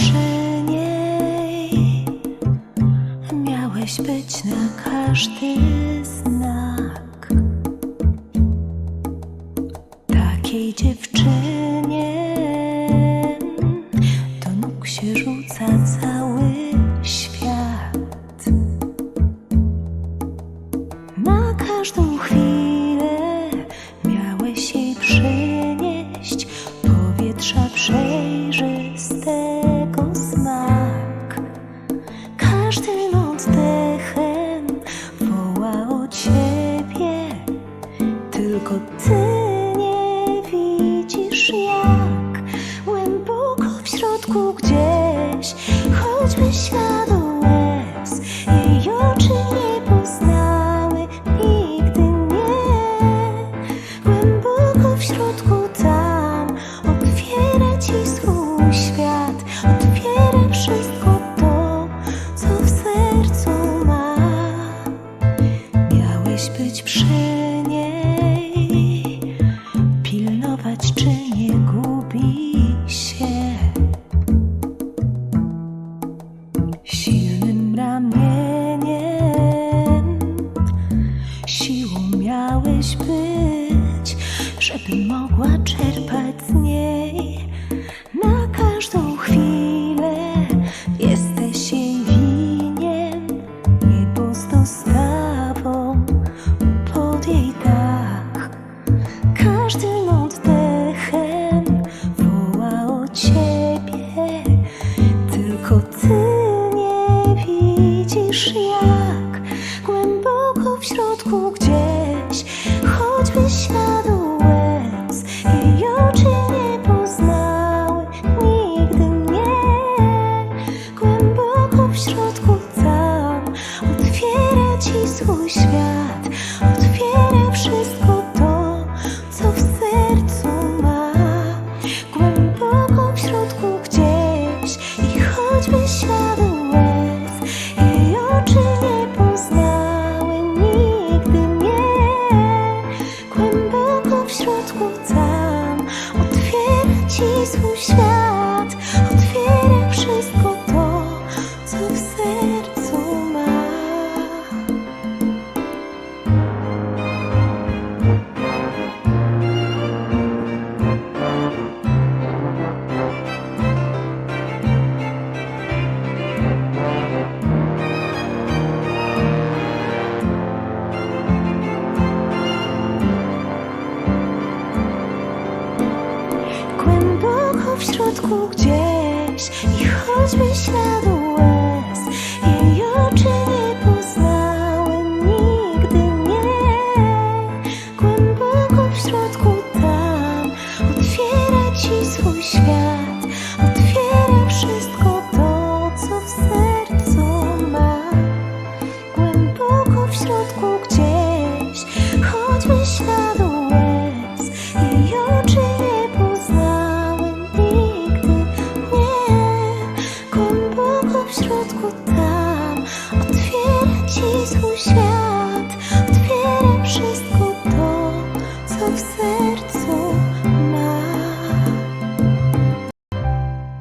przy niej miałeś być na każdy znak. Takiej dziewczynie. Tylko ty nie widzisz jak Głęboko w środku gdzieś Choćby śladu być Żeby mogła czerpać z niej. Na każdą chwilę Jesteś jej winien Niebo z dostawą pod jej dach. Każdym oddechem woła o ciebie Tylko ty choćby śladu łez Jej oczy nie poznały nigdy mnie Głęboko w środku tam Otwiera ci środku gdzieś I choćby śladu łez Jej oczy nie poznałem nigdy nie. Głęboko w środku tam Otwiera ci swój świat Otwiera wszystko to, co w sercu ma. Głęboko w środku gdzieś Choćby śladu łez